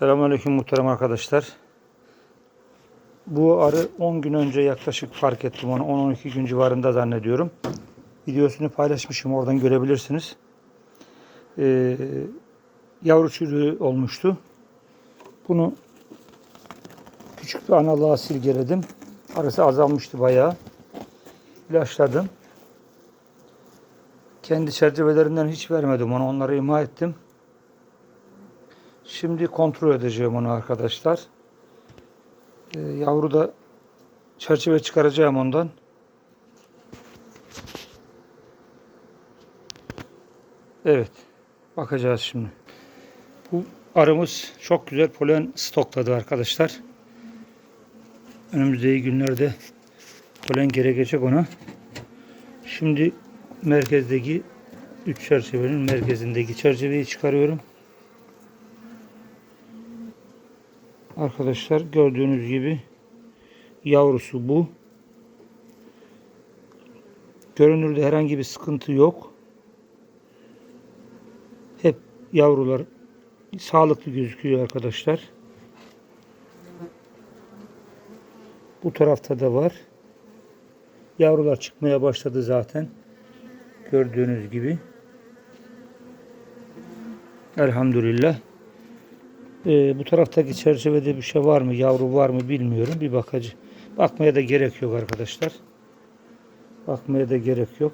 Selamünaleyküm muhterem arkadaşlar. Bu arı 10 gün önce yaklaşık fark ettim onu. 10-12 gün civarında zannediyorum. Videosunu paylaşmışım. Oradan görebilirsiniz. Ee, yavru çürüğü olmuştu. Bunu küçük bir analığa silgeledim. Arısı azalmıştı bayağı. İlaçladım. Kendi çerçevelerinden hiç vermedim onu. Onları imha ettim. Şimdi kontrol edeceğim onu arkadaşlar. Ee, yavru da çerçeve çıkaracağım ondan. Evet. Bakacağız şimdi. Bu arımız çok güzel polen stokladı arkadaşlar. Önümüzdeki günlerde polen gerekecek ona. Şimdi merkezdeki 3 çerçevenin merkezindeki çerçeveyi çıkarıyorum. Arkadaşlar gördüğünüz gibi yavrusu bu. Görünürde herhangi bir sıkıntı yok. Hep yavrular sağlıklı gözüküyor arkadaşlar. Bu tarafta da var. Yavrular çıkmaya başladı zaten. Gördüğünüz gibi. Elhamdülillah. Ee, bu taraftaki çerçevede bir şey var mı, yavru var mı bilmiyorum. Bir bakacı. Bakmaya da gerek yok arkadaşlar. Bakmaya da gerek yok.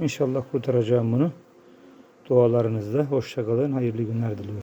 İnşallah kurtaracağım bunu. Dualarınızla. Hoşçakalın. Hayırlı günler diliyorum.